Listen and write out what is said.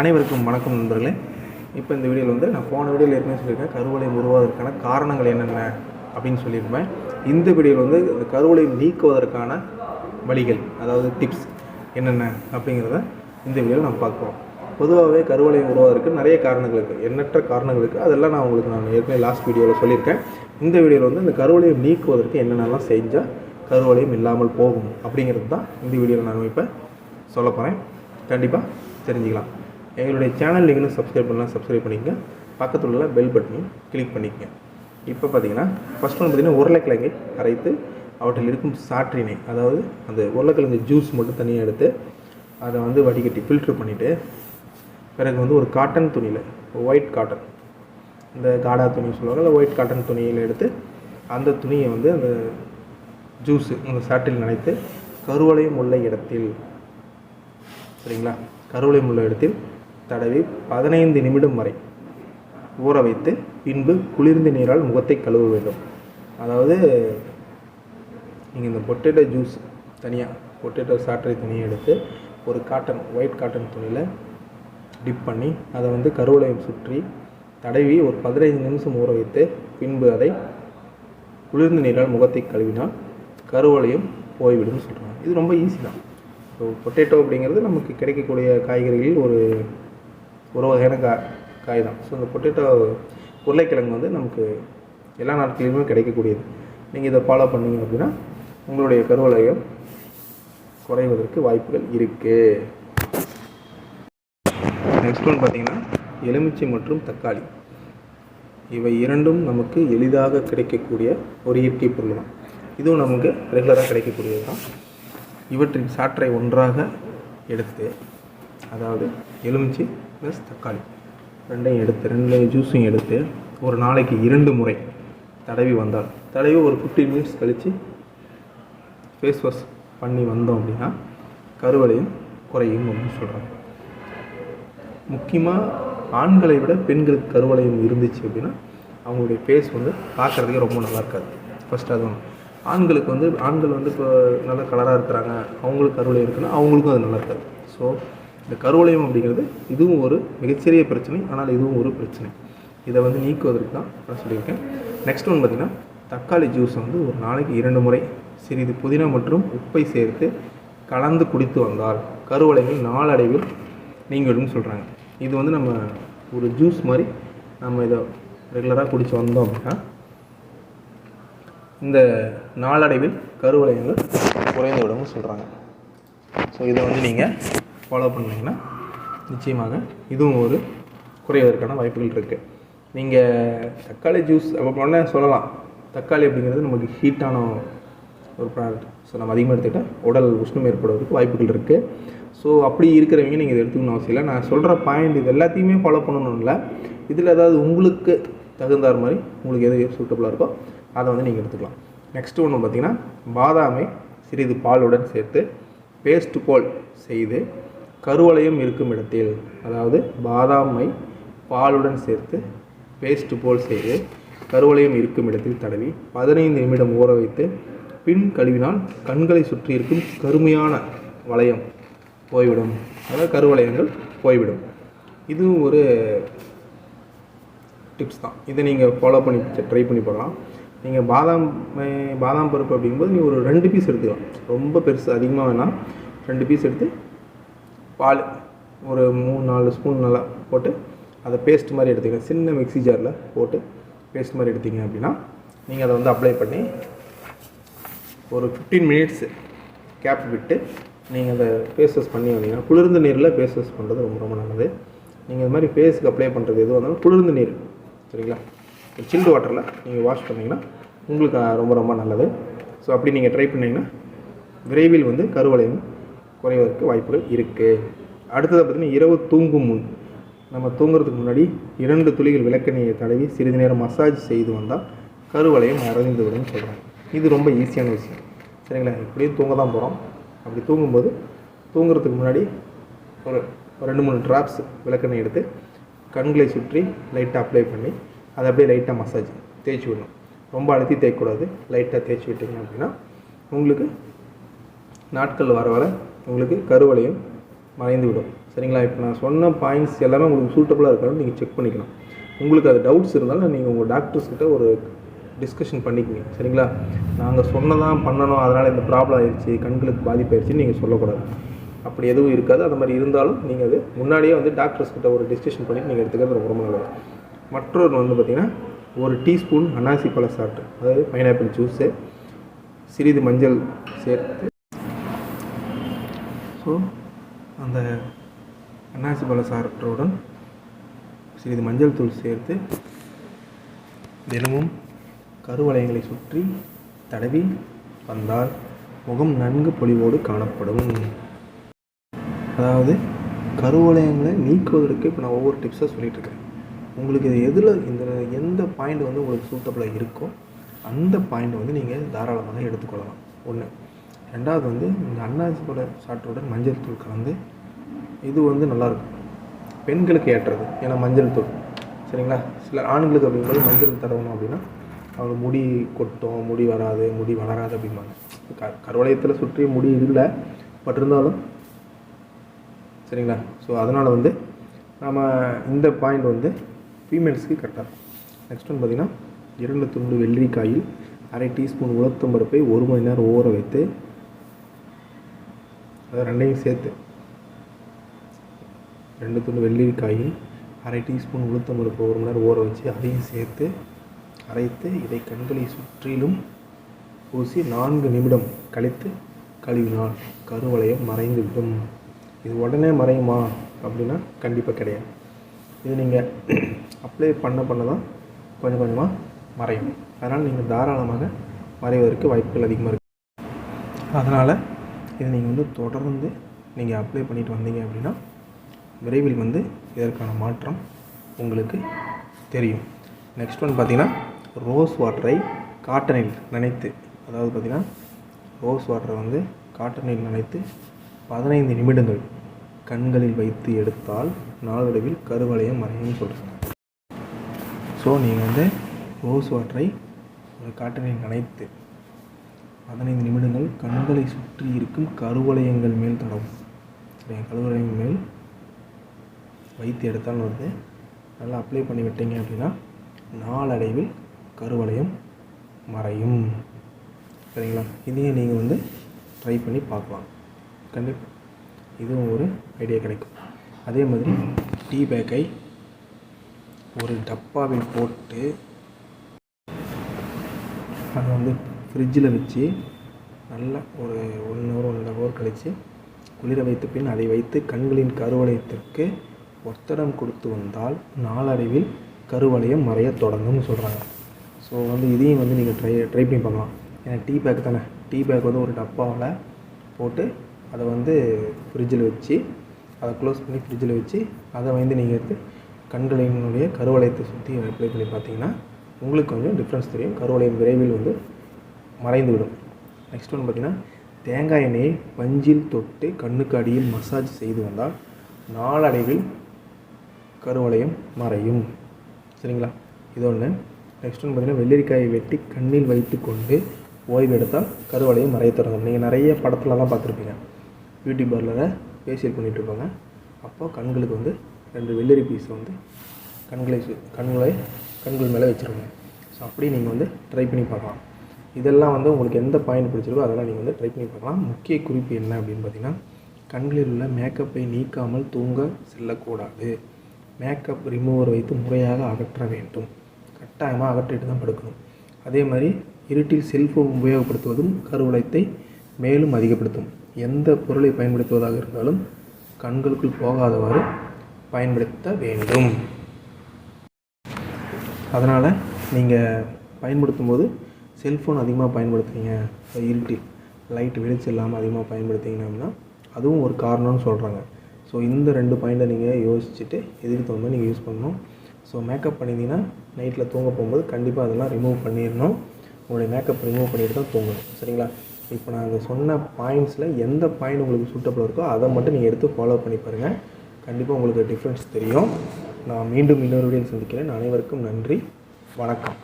அனைவருக்கும் வணக்கம் நண்பர்களே. இப்போ இந்த வீடியோவில் வந்து நான் போன வீடியோவில் ஏற்கனவே சொல்லியிருக்கேன் கருவளையம் உருவாவதற்கான காரணங்கள் என்னென்ன அப்படின்னு சொல்லியிருப்பேன். இந்த வீடியோவில் வந்து இந்த கருவளையம் நீக்குவதற்கான வழிகள் அதாவது டிப்ஸ் என்னென்ன அப்படிங்கிறத இந்த வீடியோவில் நம்ம பார்க்குறோம் பொதுவாகவே கருவளையம் உருவாவதற்கு நிறைய காரணங்கள் இருக்குது எண்ணற்ற காரணங்கள் இருக்குது அதெல்லாம் நான் உங்களுக்கு நான் ஏற்கனவே லாஸ்ட் வீடியோவில் சொல்லியிருக்கேன். இந்த வீடியோவில் வந்து இந்த கருவளையம் நீக்குவதற்கு என்னென்னலாம் செஞ்சால் கருவளையம் இல்லாமல் போகும் அப்படிங்கிறது தான் இந்த வீடியோவில் நான் இப்போ சொல்ல போகிறேன் கண்டிப்பாக தெரிஞ்சுக்கலாம். எங்களுடைய சேனல் நீங்கள் சப்ஸ்கிரைப் பண்ணலாம் சப்ஸ்கிரைப் பண்ணிக்கங்க. பக்கத்தில் உள்ள பெல் பட்டனையும் கிளிக் பண்ணிக்கங்க. இப்போ பார்த்தீங்கன்னா ஃபஸ்ட் ஒன்று பார்த்தீங்கன்னா உருளைக்கிழங்கை அரைத்து அவற்றில் இருக்கும் சாற்றினை அதாவது அந்த உருளைக்கிழங்கு ஜூஸ் மட்டும் தனியாக எடுத்து அதை வந்து வடிகட்டி ஃபில்ட்ரு பண்ணிவிட்டு பிறகு வந்து ஒரு காட்டன் துணியில் ஒயிட் காட்டன் இந்த காடா துணி சொல்லுவாங்க இல்லை ஒயிட் காட்டன் துணியில் எடுத்து அந்த துணியை வந்து அந்த ஜூஸு அந்த சாற்றில் நனைத்து கருவளையம் உள்ள இடத்தில் சரிங்களா? கருவளையம் உள்ள இடத்தில் தடவி பதினைந்து நிமிடம் வரை ஊற வைத்து பின்பு குளிர்ந்த நீரால் முகத்தை கழுவ வேண்டும். அதாவது நீங்கள் இந்த பொட்டேட்டோ ஜூஸ் தனியாக பொட்டேட்டோ சாற்றை தனியாக எடுத்து ஒரு காட்டன் ஒயிட் காட்டன் துணியில் டிப் பண்ணி அதை வந்து கருவளையம் சுற்றி தடவி ஒரு பதினைந்து நிமிஷம் ஊற வைத்து பின்பு அதை குளிர்ந்த நீரால் முகத்தை கழுவினால் கருவளையம் போய்விடும்னு சொல்கிறாங்க இது ரொம்ப ஈஸி தான். ஸோ பொட்டேட்டோ அப்படிங்கிறது நமக்கு கிடைக்கக்கூடிய காய்கறிகளில் ஒரு ஒரு வகையான கா காய் தான் ஸோ இந்த பொட்டேட்டோ உருளைக்கிழங்கு வந்து நமக்கு எல்லா நாட்களிலுமே கிடைக்கக்கூடியது. நீங்கள் இதை ஃபாலோ பண்ணீங்க அப்படின்னா உங்களுடைய கருவளையம் குறைவதற்கு வாய்ப்புகள் இருக்குது நெக்ஸ்ட் ஒன் பார்த்தீங்கன்னா எலுமிச்சை மற்றும் தக்காளி. இவை இரண்டும் நமக்கு எளிதாக கிடைக்கக்கூடிய ஒரு இயற்கை பொருள் தான் இதுவும் நமக்கு ரெகுலராக கிடைக்கக்கூடியது தான். இவற்றின் சாற்றை ஒன்றாக எடுத்து அதாவது எலுமிச்சை ப்ளஸ் தக்காளி. ரெண்டையும் எடுத்து ரெண்டு ஜூஸையும் எடுத்து ஒரு நாளைக்கு இரண்டு முறை தடவி வந்தால். தடவி ஒரு ஃபிஃப்டீன் மினிட்ஸ் கழித்து ஃபேஸ் வாஷ் பண்ணி வந்தோம் அப்படின்னா கருவளையும் குறையும் அப்படின்னு சொல்கிறாங்க முக்கியமாக ஆண்களை விட பெண்களுக்கு கருவளையம் இருந்துச்சு அப்படின்னா அவங்களுடைய ஃபேஸ் வந்து பார்க்குறதுக்கே ரொம்ப நல்லா இருக்காது. ஃபஸ்ட் அது ஒன்று ஆண்களுக்கு வந்து ஆண்கள் வந்து இப்போ நல்ல கலராக இருக்கிறாங்க. அவங்களுக்கு கருவளையம் இருக்குன்னா அவங்களுக்கும் அது நல்லா இருக்காது. ஸோ இந்த கருவளையம் அப்படிங்கிறது இதுவும் ஒரு மிகச்சிறிய பிரச்சனை ஆனால் இதுவும் ஒரு பிரச்சனை. இதை வந்து நீக்குவதற்கு தான் நான் சொல்லியிருக்கேன். நெக்ஸ்ட் ஒன்று பார்த்திங்கன்னா தக்காளி ஜூஸ் வந்து ஒரு நாளைக்கு இரண்டு முறை சிறிது புதினா மற்றும் உப்பை சேர்த்து கலந்து குடித்து வந்தால் கருவளையங்கள் நாளடைவில் நீங்களும் சொல்கிறாங்க இது வந்து நம்ம ஒரு ஜூஸ் மாதிரி நம்ம இதை ரெகுலராக குடித்து வந்தோம் அப்படின்னா இந்த நாளடைவில் கருவளையங்கள் குறைந்து விடவும் சொல்கிறாங்க ஸோ இதை வந்து நீங்கள் ஃபாலோ பண்ணீங்கன்னா நிச்சயமாக இதுவும் ஒரு குறைவதற்கான வாய்ப்புகள் இருக்குது நீங்கள் தக்காளி ஜூஸ் அப்போ பண்ண சொல்லலாம். தக்காளி அப்படிங்கிறது நமக்கு ஹீட்டான ஒரு ப்ராடக்ட் ஸோ நம்ம அதிகமாக எடுத்துக்கிட்டால் உடல் உஷ்ணம் ஏற்படுவதற்கு வாய்ப்புகள் இருக்குது ஸோ அப்படி இருக்கிறவங்க நீங்கள் இதை எடுத்துக்கணும் அவசியம் இல்லை. நான் சொல்கிற பாயிண்ட் இது எல்லாத்தையுமே ஃபாலோ பண்ணணும் இல்லை. இதில் ஏதாவது உங்களுக்கு தகுந்தார் மாதிரி உங்களுக்கு எது சூட்டபுளாக இருக்கோ அதை வந்து நீங்கள் எடுத்துக்கலாம். நெக்ஸ்ட் ஒன்று பார்த்தீங்கன்னா பாதாமை சிறிது பாலுடன் சேர்த்து பேஸ்ட் போல் செய்து கருவளையம் இருக்கும் இடத்தில் அதாவது பாதாமை பாலுடன் சேர்த்து பேஸ்ட் போல் செய்து கருவளையம் இருக்கும் இடத்தில் தடவி பதினைந்து நிமிடம் ஊற வைத்து பின் கழுவினால் கண்களை சுற்றி இருக்கும் கருமையான வளையம் போய்விடும். அதாவது கருவளையங்கள் போய்விடும். இதுவும் ஒரு டிப்ஸ் தான். இதை நீங்கள் ஃபாலோ பண்ணி ட்ரை பண்ணி போடலாம். நீங்கள் பாதாம் பாதாம் பருப்பு அப்படிங்கும்போது நீங்கள் ஒரு ரெண்டு பீஸ் எடுத்துக்கலாம். ரொம்ப பெருசு அதிகமாக வேணால் ரெண்டு பீஸ் எடுத்து பால் ஒரு மூணு நாலு ஸ்பூன் நல்லா போட்டு அதை பேஸ்ட் மாதிரி எடுத்துக்கங்க. சின்ன மிக்ஸி ஜாரில் போட்டு பேஸ்ட் மாதிரி எடுத்தீங்க அப்படின்னா நீங்கள் அதை வந்து அப்ளை பண்ணி ஒரு ஃபிஃப்டீன் மினிட்ஸ் கேப் விட்டு நீங்கள் அதை ஃபேஸ் வாஷ் பண்ணி வந்தீங்கன்னா குளிர்ந்த நீரில் ஃபேஸ் வாஷ் பண்ணுறது ரொம்ப ரொம்ப நல்லது. நீங்கள் இது மாதிரி ஃபேஸுக்கு அப்ளை பண்ணுறது எதுவாக இருந்தாலும் குளிர்ந்த நீர் சரிங்களா? சில்டு வாட்டரில் நீங்கள் வாஷ் பண்ணிங்கன்னா உங்களுக்கு ரொம்ப ரொம்ப நல்லது. ஸோ அப்படி நீங்கள் ட்ரை பண்ணிங்கன்னா விரைவில் வந்து கருவளையம் குறைவதற்கு வாய்ப்புகள் இருக்குது அடுத்தது பார்த்திங்கன்னா இரவு தூங்கும் முன் நம்ம தூங்குறதுக்கு முன்னாடி இரண்டு துளிகள் விளக்கெண்ணெயை தடவி சிறிது நேரம் மசாஜ் செய்து வந்தால் கருவளையம் மறைந்து விடும்னு சொல்கிறாங்க இது ரொம்ப ஈஸியான விஷயம். சரிங்களா? இப்படியும் தூங்க தான் போகிறோம் அப்படி தூங்கும்போது தூங்குறதுக்கு முன்னாடி ஒரு ரெண்டு மூணு ட்ராப்ஸ் விளக்கெண்ணெய் எடுத்து கண்களை சுற்றி லைட்டாக அப்ளை பண்ணி அதை அப்படியே லைட்டாக மசாஜ் தேய்ச்சி விடணும். ரொம்ப அழுத்தி தேய்க்கக்கூடாது. லைட்டாக தேய்ச்சி விட்டீங்க அப்படின்னா உங்களுக்கு நாட்கள் வர வர உங்களுக்கு கருவளையம் மறைந்து விடும் சரிங்களா? இப்போ நான் சொன்ன பாயிண்ட்ஸ் எல்லாமே உங்களுக்கு சூட்டபுளாக இருக்கான்னு நீங்கள் செக் பண்ணிக்கலாம் உங்களுக்கு அது டவுட்ஸ் இருந்தாலும் நீங்கள் உங்கள் டாக்டர்ஸ்கிட்ட ஒரு டிஸ்கஷன் பண்ணிக்கோங்க. சரிங்களா? நாங்கள் சொன்னதான் பண்ணணும். அதனால் இந்த ப்ராப்ளம் ஆயிடுச்சு கண்களுக்கு பாதிப்பாயிடுச்சுன்னு நீங்கள் சொல்லக்கூடாது. அப்படி எதுவும் இருக்காது. அந்த மாதிரி இருந்தாலும் நீங்கள் அது முன்னாடியே வந்து டாக்டர்ஸ்கிட்ட ஒரு டிஸ்கஷன் பண்ணி நீங்கள் எடுத்துக்கிறது ரொம்ப நல்லது. மற்றொரு வந்து பார்த்திங்கன்னா ஒரு டீஸ்பூன் அனாசி பழ சாப்பிட்டு அதாவது பைனாப்பிள் ஜூஸு சிறிது மஞ்சள் சேர்த்து ஸோ அந்த அன்னாசி பழ சிறிது மஞ்சள் தூள் சேர்த்து தினமும் கருவளையங்களை சுற்றி தடவி வந்தால் முகம் நன்கு பொலிவோடு காணப்படும். அதாவது கருவளையங்களை நீக்குவதற்கு இப்போ நான் ஒவ்வொரு டிப்ஸாக சொல்லிகிட்ருக்கேன் உங்களுக்கு இது எதில் இந்த எந்த பாயிண்ட் வந்து உங்களுக்கு சூட்டபுளாக இருக்கோ அந்த பாயிண்ட் வந்து நீங்கள் தாராளமாக எடுத்துக்கொள்ளலாம். ஒன்று ரெண்டாவது வந்து இந்த அன்னாசி சாற்றோட சாற்றுடன் மஞ்சள் தூள் கலந்து இது வந்து நல்லாயிருக்கும் பெண்களுக்கு ஏற்றது ஏன்னா மஞ்சள் தூள். சரிங்களா? சில ஆண்களுக்கு அப்படிங்கும்போது மஞ்சள் தடவணும் அப்படின்னா அவங்க முடி கொட்டும் முடி வராது முடி வளராது அப்படிம்பாங்க. க கருவளையத்தில் சுற்றி முடி இல்லை பட் இருந்தாலும் சரிங்களா? ஸோ அதனால் வந்து நம்ம இந்த பாயிண்ட் வந்து ஃபீமேல்ஸ்க்கு கரெக்டாக இருக்கும். நெக்ஸ்ட் ஒன்று பார்த்திங்கன்னா இரண்டு துண்டு வெள்ளரிக்காயில் அரை டீஸ்பூன் உளுத்தம்பருப்பை ஒரு மணி நேரம் ஊற வைத்து அது ரெண்டையும் சேர்த்து ரெண்டு துண்டு வெள்ளிக்காய் அரை டீஸ்பூன் உளுத்தம் பருப்பு ஒரு மணி நேரம் ஊற வச்சு அதையும் சேர்த்து அரைத்து இதை கண்களை சுற்றிலும் பூசி நான்கு நிமிடம் கழித்து கழுவினால் கருவளையம் மறைந்துவிடும் இது உடனே மறையுமா அப்படின்னா கண்டிப்பாக கிடையாது. இது நீங்கள் அப்ளை பண்ண பண்ண தான் கொஞ்சம் கொஞ்சமாக மறையும். அதனால் நீங்கள் தாராளமாக மறைவதற்கு வாய்ப்புகள் அதிகமாக இருக்குது அதனால் இதை நீங்கள் வந்து தொடர்ந்து நீங்கள் அப்ளை பண்ணிட்டு வந்தீங்க அப்படின்னா விரைவில் வந்து இதற்கான மாற்றம் உங்களுக்கு தெரியும். நெக்ஸ்ட் ஒன் பார்த்தீங்கன்னா ரோஸ் வாட்டரை காட்டனில் நனைத்து அதாவது பார்த்திங்கன்னா ரோஸ் வாட்டரை வந்து காட்டனில் நனைத்து பதினைந்து நிமிடங்கள் கண்களில் வைத்து எடுத்தால் நாளடைவில் கருவளையம் மறையும் சொல்கிறாங்க ஸோ நீங்கள் வந்து ரோஸ் வாட்டரை ஒரு காட்டனில் நனைத்து பதினைந்து நிமிடங்கள் கண்களை சுற்றி இருக்கும் கருவளையங்கள் மேல் தடவும். என் கருவளையங்கள் மேல் வைத்து எடுத்தாலும் வந்து நல்லா அப்ளை பண்ணி விட்டீங்க அப்படின்னா நாளடைவில் கருவளையம் மறையும். சரிங்களா? இதையும் நீங்கள் வந்து ட்ரை பண்ணி பார்க்கலாம். கண்டிப்பாக இதுவும் ஒரு ஐடியா கிடைக்கும். அதே மாதிரி டீ பேக்கை ஒரு டப்பாவில் போட்டு அதை வந்து ஃப்ரிட்ஜில் வச்சு நல்லா ஒரு ஒன் ஹவர் ஒன் ஹவர் கழித்து குளிர வைத்த பின் அதை வைத்து கண்களின் கருவளையத்திற்கு ஒத்தடம் கொடுத்து வந்தால் நாளடைவில் கருவளையம் மறைய தொடங்கும்னு சொல்கிறாங்க ஸோ வந்து இதையும் வந்து நீங்கள் ட்ரை ட்ரை பண்ணி பார்க்கலாம். ஏன்னா டீ பேக் தானே. டீ பேக் வந்து ஒரு டப்பாவில் போட்டு அதை வந்து ஃப்ரிட்ஜில் வச்சு அதை க்ளோஸ் பண்ணி ஃப்ரிட்ஜில் வச்சு அதை வந்து நீங்கள் எடுத்து கண்களினுடைய கருவளையத்தை சுற்றி அப்ளை பண்ணி பார்த்தீங்கன்னா உங்களுக்கு கொஞ்சம் டிஃப்ரென்ஸ் தெரியும். கருவளையம் விரைவில் வந்து மறைந்து விடும் நெக்ஸ்ட் ஒன்று பார்த்தீங்கன்னா தேங்காய் எண்ணெயை பஞ்சில் தொட்டு கண்ணுக்கு அடியில் மசாஜ் செய்து வந்தால் நாளடைவில் கருவளையம் மறையும். சரிங்களா? இது ஒன்று நெக்ஸ்ட் ஒன்று பார்த்தீங்கன்னா வெள்ளரிக்காயை வெட்டி கண்ணில் வைத்து கொண்டு ஓய்வு எடுத்தால் கருவளையம் மறைய தொடங்கும். நீங்கள் நிறைய படத்துலலாம் பார்த்துருப்பீங்க. பியூட்டி பார்லரை ஃபேஷியல் பண்ணிகிட்டு அப்போது கண்களுக்கு வந்து ரெண்டு வெள்ளரி பீஸ் வந்து கண்களை கண்களை கண்கள் மேலே வச்சுருவாங்க ஸோ அப்படி நீங்கள் வந்து ட்ரை பண்ணி பார்க்கலாம். இதெல்லாம் வந்து உங்களுக்கு எந்த பாயிண்ட் பிடிச்சிருக்கோ அதெல்லாம் நீங்கள் வந்து ட்ரை பண்ணி பார்க்கலாம். முக்கிய குறிப்பு என்ன அப்படின்னு பார்த்தீங்கன்னா கண்களில் உள்ள மேக்கப்பை நீக்காமல் தூங்க செல்லக்கூடாது. மேக்கப் ரிமூவர் வைத்து முறையாக அகற்ற வேண்டும். கட்டாயமாக அகற்றிட்டு தான் படுக்கணும். அதே மாதிரி இருட்டில் செல்ஃபோன் உபயோகப்படுத்துவதும் கருவளையத்தை மேலும் அதிகப்படுத்தும். எந்த பொருளை பயன்படுத்துவதாக இருந்தாலும் கண்களுக்குள் போகாதவாறு பயன்படுத்த வேண்டும். அதனால் நீங்கள் பயன்படுத்தும் போது செல்ஃபோன் அதிகமாக பயன்படுத்துறீங்க இருட்டில் லைட் வெளிச்சம் இல்லாமல் அதிகமாக பயன்படுத்திங்கன்னா அப்படின்னா அதுவும் ஒரு காரணம்னு சொல்கிறாங்க ஸோ இந்த ரெண்டு பாயிண்ட்டை நீங்கள் யோசிச்சுட்டு எதுக்கு தகுந்த நீங்கள் யூஸ் பண்ணணும். ஸோ மேக்கப் பண்ணியிருந்தீங்கன்னா நைட்டில் தூங்க போகும்போது கண்டிப்பாக அதெல்லாம் ரிமூவ் பண்ணிடணும். உங்களுடைய மேக்கப் ரிமூவ் பண்ணிட்டு தான் தூங்கணும். சரிங்களா? இப்போ நாங்கள் சொன்ன பாயிண்ட்ஸில் எந்த பாயிண்ட் உங்களுக்கு சூட்டபிள் இருக்கோ அதை மட்டும் நீங்கள் எடுத்து ஃபாலோ பண்ணி பாருங்கள் கண்டிப்பாக உங்களுக்கு டிஃப்ரென்ஸ் தெரியும். நான் மீண்டும் இன்னொரு வீடியோ சந்திக்கிறேன். அனைவருக்கும் நன்றி. வணக்கம்.